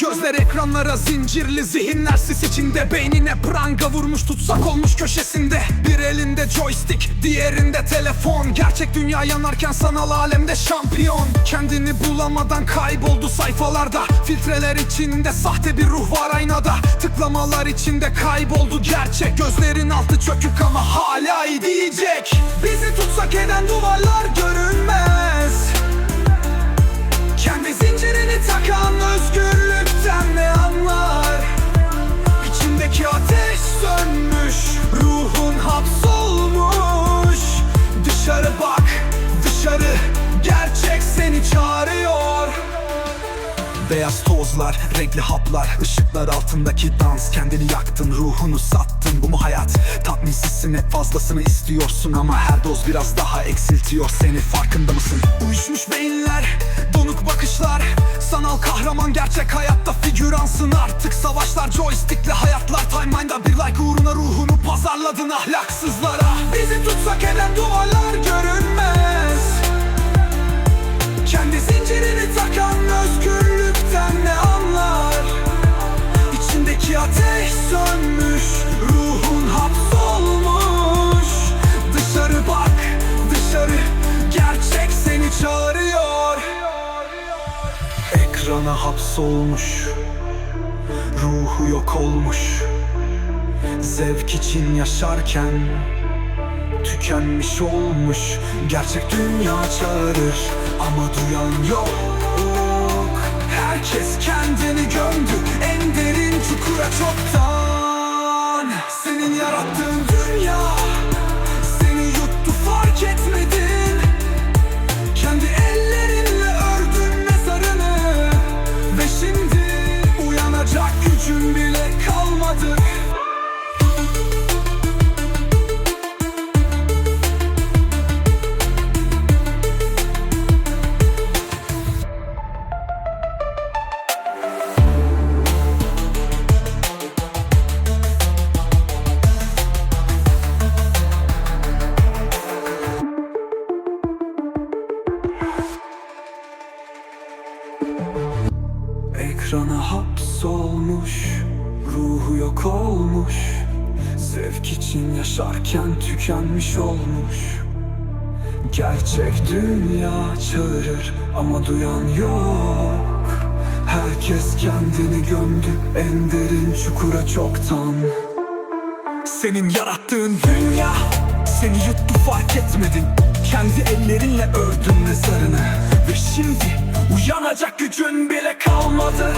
Gözler ekranlara zincirli zihinler sis içinde. Beynine pranga vurmuş tutsak olmuş köşesinde. Bir elinde joystick diğerinde telefon. Gerçek dünya yanarken sanal alemde şampiyon. Kendini bulamadan kayboldu sayfalarda. Filtreler içinde sahte bir ruh var aynada. Tıklamalar içinde kayboldu gerçek. Gözlerin altı çökük ama hala iyi diyecek. Bizi tutsak eden duvarlar görünmez çağırıyor. Beyaz tozlar, renkli haplar ışıklar altındaki dans. Kendini yaktın, ruhunu sattın. Bu mu hayat? Tatminsizsin, hep fazlasını istiyorsun. Ama her doz biraz daha eksiltiyor. Seni Farkında mısın? Uyuşmuş beyinler, donuk bakışlar. Sanal kahraman gerçek hayatta figüransın Artık. Savaşlar joystickle hayatlar. Timeline'da bir like uğruna ruhunu pazarladın. Ahlaksızlara Ekrana hapsolmuş Ruhu yok olmuş. Zevk için yaşarken tükenmiş olmuş. Gerçek dünya çağırır ama duyan yok. Herkes kendini gömdü en derin çukura çoktan. Senin yarattığın Ekrana hapsolmuş Ruhu yok olmuş. Zevk için yaşarken tükenmiş olmuş. Gerçek dünya çağırır ama duyan yok. Herkes kendini gömdü en derin çukura çoktan. Senin yarattığın dünya seni yuttu fark etmedin. Kendi ellerinle ördün mezarını. Ve şimdi uyanacak gücün bile kalmadı